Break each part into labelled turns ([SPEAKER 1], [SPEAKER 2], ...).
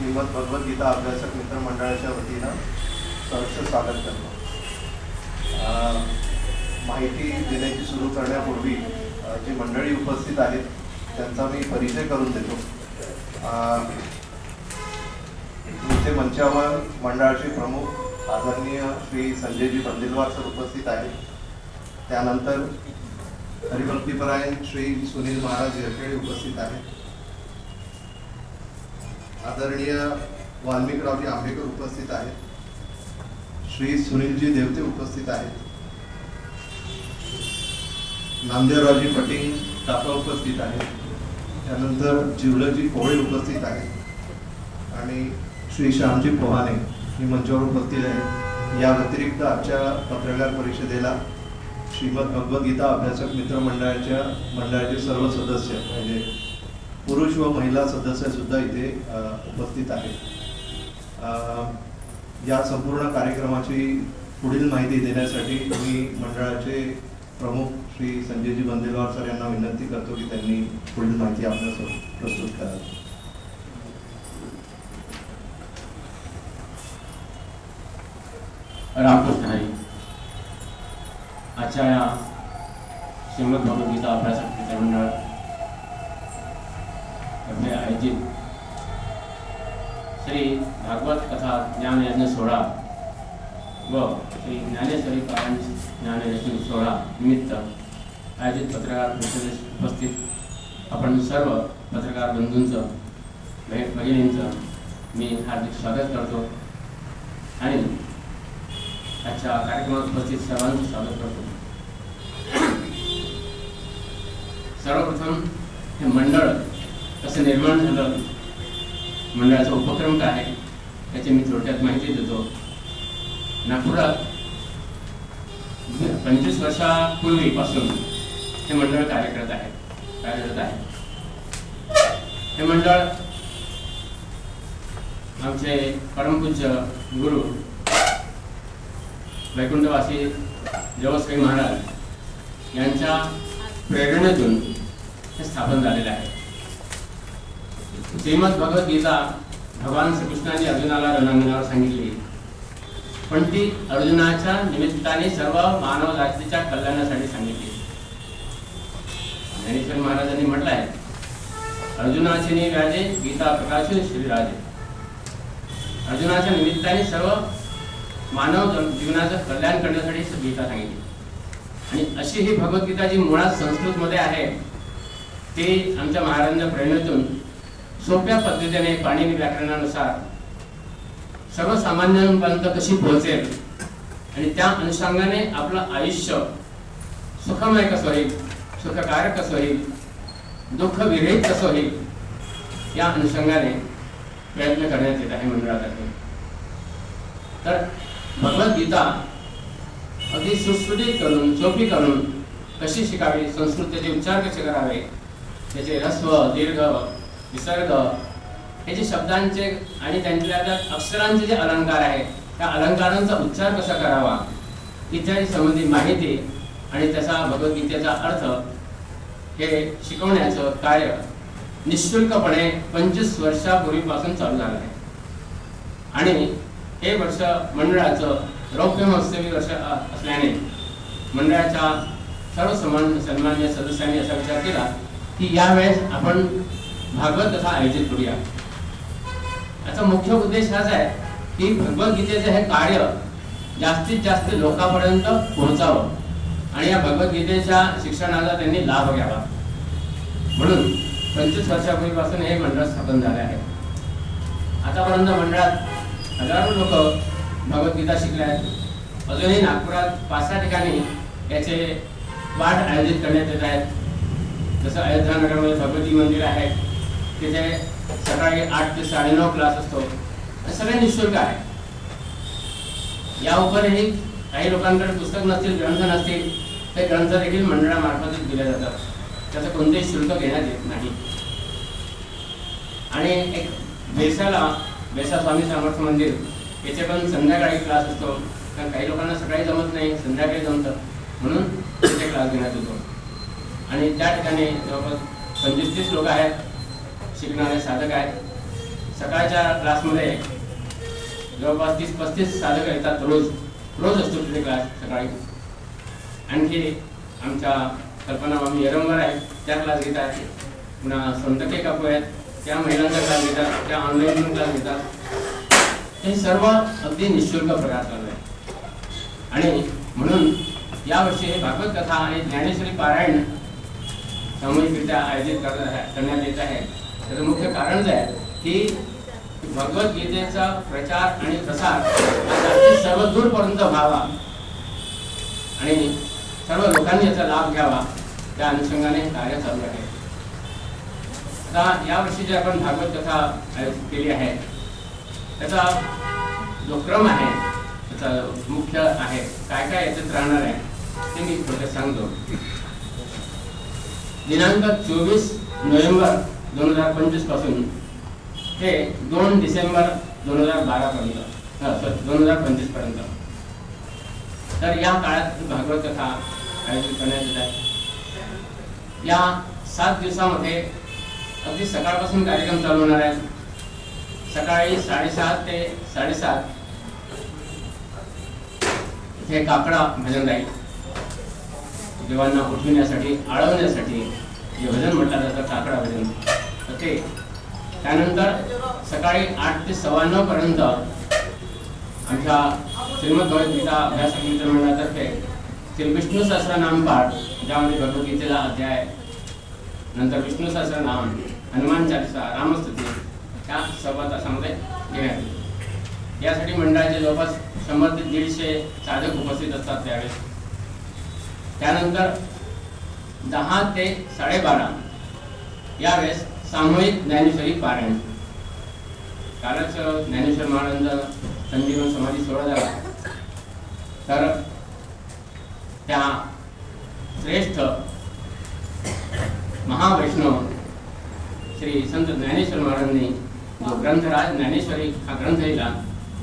[SPEAKER 1] श्रीमद भगवद्गीता अभ्यासक मित्र मंडळाच्या वतीनं सहर्ष स्वागत करतो. माहिती देण्याची सुरू करण्यापूर्वी जी मंडळी उपस्थित आहेत त्यांचा मी परिचय करून देतो. तुमचे मंचावर मंडळाचे प्रमुख आदरणीय श्री संजयजी बंदिलवार सर उपस्थित आहेत. त्यानंतर हरिभक्तीपरायण श्री सुनील महाराज येरखेडे उपस्थित आहेत. आदरणीय वाल्मिकरावजी आंबेकर उपस्थित आहेत. श्री सुनीलजी देवते उपस्थित आहेत. नामदेवरावजी पटिंग काका उपस्थित आहेत. त्यानंतर जिवलजी कोळे उपस्थित आहेत. आणि श्री श्यामजी पोहाणे ही मंचावर उपस्थित आहेत. या व्यतिरिक्त आजच्या पत्रकार परिषदेला श्रीमद भगवद्गीता अभ्यासक मित्र मंडळाच्या मंडळाचे सर्व सदस्य म्हणजे पुरुष व महिला सदस्य सुद्धा इथे उपस्थित आहेत. या संपूर्ण कार्यक्रमाची पुढील माहिती देण्यासाठी मी मंडळाचे प्रमुख श्री संजयजी बंदेलवार सर यांना विनंती करतो की त्यांनी पुढील माहिती आपल्या प्रस्तुत करावी.
[SPEAKER 2] रामकृष्ण हरी आजच्या या श्रीमद भगवद्गीता अभ्यासक मंडळ तर्फे आयोजित। श्री भागवत कथा ज्ञान यज्ञ सोहळा व श्री ज्ञानेश्वरी पारायण ज्ञान यज्ञ सोहळा निमित्त आयोजित पत्रकार परिषदेस उपस्थित आपण सर्व पत्रकार बंधूंचं भेट भगिनींचं मी हार्दिक स्वागत करतो आणि आजच्या कार्यक्रमात उपस्थित सर्वांचं स्वागत करतो. सर्वप्रथम हे मंडळ असं निर्माण झालं. म्हणजे मंडळाचा उपक्रम काय आहे याची मी थोडक्यात माहिती देतो. नागपुरात पंचवीस वर्षापूर्वीपासून हे मंडळ कार्यरत आहे कार्यरत आहे. हे मंडळ आमचे परमपूज्य गुरु वैकुंठवासी जवसकाई महाराज यांच्या प्रेरणेतून हे स्थापन झालेलं आहे. श्रीमद भगवद्गीता भगवान श्रीकृष्णाने अर्जुनाला रणांगणावर सांगितली. पण ती अर्जुनाच्या निमित्ताने सर्व मानव जातीच्या कल्याणासाठी सांगितली. ज्ञानेश्वर महाराजांनी म्हटलं आहे अर्जुनाचे नि व्याजे गीता प्रकाशन श्रीराजे अर्जुनाच्या निमित्ताने सर्व मानव जीवनाचं कल्याण करण्यासाठी गीता सांगितली. आणि अशी ही भगवद्गीता जी मुळात संस्कृतमध्ये आहे ते आमच्या महाराजांच्या प्रेरणेतून सोप्या पद्धतीने पाणिनी व्याकरणानुसार सर्वसामान्यांपर्यंत कशी पोहोचेल आणि त्या अनुषंगाने आपलं आयुष्य सुखमय कसं होईल सुखकारक कसं होईल दुःख विरहित कसं होईल या अनुषंगाने प्रयत्न करण्यात येत आहे मंडळातर्फे. तर भगवद्गीता अगदी सुटसुटीत करून सोपी करून कशी शिकावी संस्कृतीचे उच्चार कसे करावे त्याचे ह्रस्व दीर्घ विसर्ग हे जे शब्दांचे आणि त्यांच्या अक्षरांचे जे अलंकार आहे त्या अलंकारांचा उच्चार कसा करावा? इत्यादी संबंधित माहिती आणि त्याचा भगवद्गीतेचा अर्थ हे शिकवण्याचं कार्य निशुल्कपणे पंचवीस वर्षापूर्वीपासून चालू झालं आहे. आणि हे वर्ष मंडळाचं रौप्य महोत्सवी वर्ष असल्याने मंडळाच्या सर्व सन्मान सन्मान्य सदस्यांनी असा विचार केला की यावेळेस आपण भागवत कथा आयोजित करूया. याचा मुख्य उद्देश हाच आहे की भगवद्गीतेचं हे कार्य जास्तीत जास्त लोकांपर्यंत पोहोचावं आणि या भगवद्गीतेच्या शिक्षणाचा त्यांनी लाभ घ्यावा. म्हणून पंचवीस वर्षापूर्वीपासून हे मंडळ स्थापन झाले आहे. आतापर्यंत मंडळात हजारो लोक भगवद्गीता शिकले आहेत. अजूनही नागपुरात पाच सहा ठिकाणी याचे पाठ आयोजित करण्यात येत आहेत. जसं अयोध्या नगरमध्ये भगवती मंदिर आहे. तिथे सकाळी आठ ते साडेनऊ क्लास असतो. सगळे निशुल्क आहे. या उपरही काही लोकांकडे पुस्तक नसतील ग्रंथ नसतील ते ग्रंथ देखील मंडळामार्फत दिले जातात. त्याचं कोणतेही शुल्क घेण्यात येत नाही. आणि एक बेसाला बेसा स्वामी समर्थ मंदिर याचे पण संध्याकाळी क्लास असतो. कारण काही लोकांना सकाळी जमत नाही संध्याकाळी जमतं. म्हणून तिथे क्लास घेण्यात येतो. आणि त्या ठिकाणी जवळपास पंचवीस तीस लोक आहेत. शिकणारे साधक आहेत. सकाळच्या क्लासमध्ये जवळपास तीस पस्तीस साधक येतात रोज. रोज असतो तिथे क्लास सकाळी. आणखी आमच्या कल्पना मामी यरंबर आहेत त्या क्लास घेत पुन्हा संतके काकू आहेत त्या महिलांचा क्लास घेतात त्या ऑनलाईन क्लास घेतात. हे सर्व अगदी निशुल्क प्रकार चालू आहे आणि म्हणून यावर्षी भागवत कथा आणि ज्ञानेश्वरी पारायण सामूहिकरित्या आयोजित करण्यात येत आहे. त्याचं मुख्य कारण जे आहे? की भगवद्गीतेचा प्रचार आणि प्रसार सर्वदूरपर्यंत सर्व दूरपर्यंत व्हावा. आणि सर्व लोकांनी याचा लाभ घ्यावा. त्या अनुषंगाने कार्य चालू आहे. आता यावर्षी जे आपण भागवत कथा आयोजित केली आहे त्याचा जो क्रम आहे त्याचा मुख्य आहे काय काय याच्यात राहणार आहे ते मी थोडक्यात सांगतो. दिनांक चोवीस नोव्हेंबर दोन हजार पंचवीसपासून ते दोन डिसेंबर दोन हजार बारा पर्यंत दोन हजार पंचवीसपर्यंत तर या काळात भागवत कथा आयोजित करण्यात येत आहे. या सात दिवसामध्ये अगदी सकाळपासून कार्यक्रम चालू होणार आहेत सकाळी साडेसात ते साडेसात हे काकडा भजन राहील. देवांना उठविण्यासाठी आळवण्यासाठी जे भजन म्हटलं जातं काकडा भजन. असते त्यानंतर सकाळी आठ ते सव्वा नऊ पर्यंत आमच्या श्रीमद भगवद्गीता अभ्यास मित्र मंडळातर्फे श्री विष्णू सहस्रनाम पाठ ज्यामध्ये भगवद्गीतेला अध्याय नंतर विष्णू सहस्रनाम हनुमान चालिसा रामस्तुती त्या सव्वा तासामध्ये घेण्यात येईल. यासाठी मंडळाचे जवळपास शंभर ते दीडशे साधक उपस्थित असतात त्यावेळेस. त्यानंतर दहा ते साडेबारा यावेळेस सामूहिक ज्ञानेश्वरी पारायण. कालच ज्ञानेश्वर महाराजांचा संजीवन समाधी सोहळा झाला. तर त्या श्रेष्ठ महावैष्णव श्री संत ज्ञानेश्वर महाराजांनी जो ग्रंथराज ज्ञानेश्वरी हा ग्रंथ लिहिला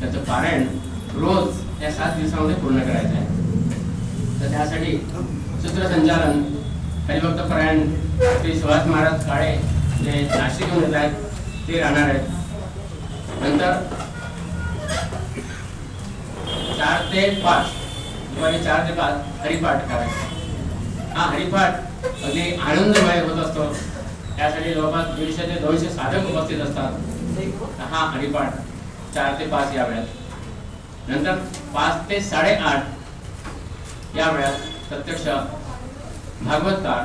[SPEAKER 2] त्याचं पारायण रोज या सात दिवसामध्ये पूर्ण करायचं आहे. तर त्यासाठी सूत्रसंचालन हरिभक्त पारायण श्री सुभाष महाराज काळे जे नाशिकहून येत आहेत ते राहणार आहेत. नंतर चार ते पाच दुपारी चार ते पाच हरिपाठ करायचा. हा हरिपाठ अगदी आनंदमय होत असतो. त्यासाठी जवळपास दीडशे ते दोनशे साधक उपस्थित असतात. हा हरिपाठ चार ते पाच या वेळात. नंतर पाच ते साडेआठ या वेळात प्रत्यक्ष भागवतकार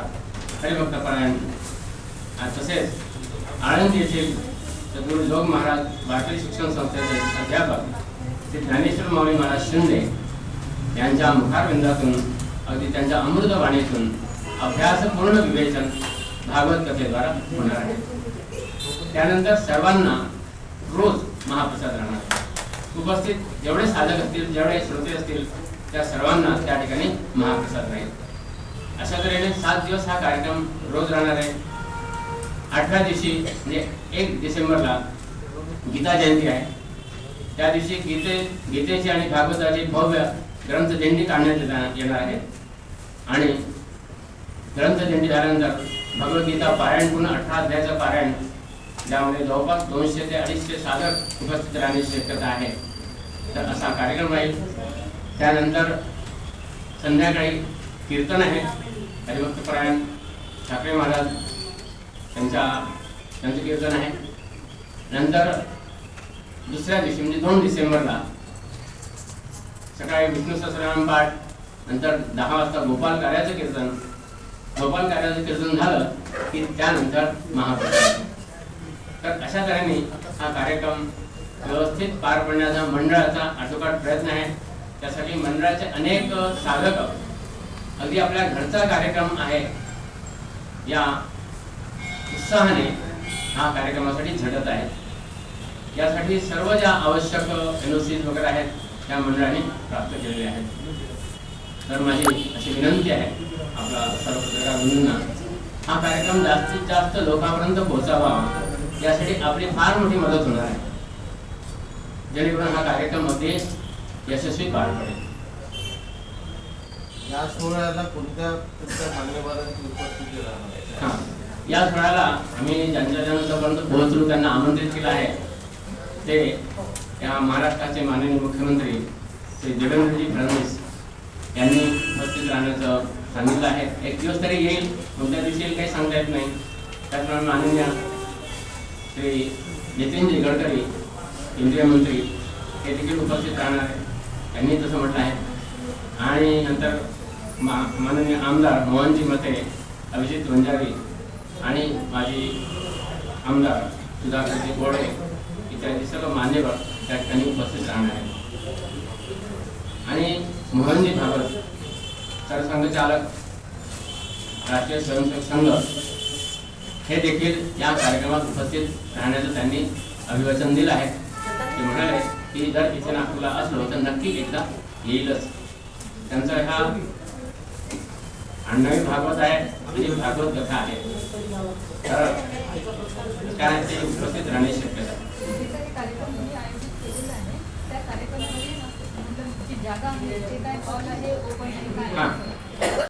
[SPEAKER 2] हरिभक्त परायण. तसेच आळंद येथील सद्गुरू जोग महाराज भारतीय शिक्षण संस्थेचे अध्यापक श्री ज्ञानेश्वर माऊली महाराज शिंदे यांच्या मुखारविंदातून अगदी त्यांच्या अमृतवाणीतून अभ्यासपूर्ण विवेचन भागवत कथेद्वारा होणार आहे. त्यानंतर सर्वांना रोज महाप्रसाद राहणार. उपस्थित जेवढे साधक असतील जेवढे श्रोते असतील त्या सर्वांना त्या ठिकाणी महाप्रसाद राहील. अशा तऱ्हेने सात दिवस हा कार्यक्रम रोज राहणार आहे. आठव्या दिवशी म्हणजे एक डिसेंबरला गीता जयंती आहे. त्या दिवशी गीते गीतेची आणि भागवताची भव्य ग्रंथदिंडी काढण्यात येणार- आहे आणि ग्रंथदिंडी झाल्यानंतर भगवद्गीता पारायण पुन्हा अठरा अध्यायाचं पारायण ज्यामध्ये जवळपास दोनशे ते अडीचशे साधक उपस्थित राहण्याची शक्यता आहे. तर असा कार्यक्रम आहे. त्यानंतर संध्याकाळी कीर्तन आहे. हरिभक्तपरायण ठाकरे महाराज त्यांच्या त्यांचं कीर्तन आहे. नंतर दुसऱ्या दिवशी म्हणजे दोन डिसेंबरला सकाळी विष्णू सहस्रनाम पाठ नंतर दहा वाजता गोपाल कार्याचं कीर्तन. गोपाल कार्याचं कीर्तन झालं की त्यानंतर महाप्रसाद. तर अशा तऱ्हेने हा कार्यक्रम व्यवस्थित पार पडण्याचा मंडळाचा आटोकाट प्रयत्न आहे. त्यासाठी मंडळाचे अनेक साधक अगदी आपल्या घरचा कार्यक्रम आहे या उत्साहाने हा कार्यक्रमासाठी झटत आहे. यासाठी सर्व ज्या आवश्यक एनओसीज वगैरे आहेत त्या मंडळाने प्राप्त केलेले आहेत. तर माझी अशी विनंती आहे आपला सर्व पत्रकार बंधूंना हा कार्यक्रम जास्तीत जास्त लोकांपर्यंत पोहोचावा. यासाठी आपली फार मोठी मदत होणार आहे. जेणेकरून हा कार्यक्रम अगदी यशस्वी पार पडेल.
[SPEAKER 3] या सोहळ्याला कोणत्या कोणत्या मान्यवरांची उपस्थिती राहणार? आहे?
[SPEAKER 2] या सणाला आम्ही ज्यांच्या ज्यांच्यापर्यंत पोहोचलो त्यांना आमंत्रित केलं आहे. ते या महाराष्ट्राचे माननीय मुख्यमंत्री श्री देवेंद्रजी फडणवीस यांनी उपस्थित राहण्याचं सांगितलं आहे. एक दिवस तरी येईल कोणत्या दिवशी येईल काही सांगता येत नाही. त्याप्रमाणे माननीय श्री नितीनजी गडकरी केंद्रीय मंत्री हे देखील उपस्थित राहणार आहे त्यांनी तसं म्हटलं आहे. आणि नंतर मा माननीय आमदार मोहनजी मते अभिजित वंजारी आणि माझी आमदार सुधाकरजी गोडे इत्यादी सर्व मान्यवर त्या ठिकाणी उपस्थित राहणार आहेत. आणि मोहनजी भागवत सरसंघचालक राष्ट्रीय स्वयंसेवक संघ हे देखील या कार्यक्रमात उपस्थित राहण्याचं त्यांनी अभिवचन दिलं आहे. ते म्हणाले की जर इथे नागपूरला असलो तर नक्की एकदा येईलच. त्यांचा हा अण्णावी भागवत आहे आणि भागवत कथा आहे तर काय ते उपस्थित राहण्याची शक्यता आहे.
[SPEAKER 4] जे काही कार्यक्रम तुम्ही आयोजित केलेला आहे त्या कार्यक्रमामध्ये जी जागा आहे जे काय हॉल आहे ओपन. आहे?